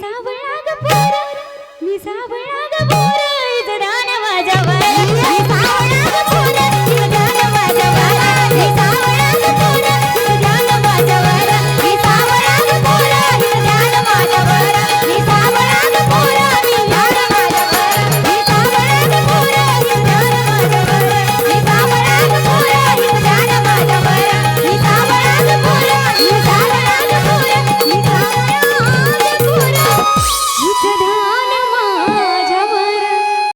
ಸಾವಳಾಗ ನೀ ಸಾವಳಾಗ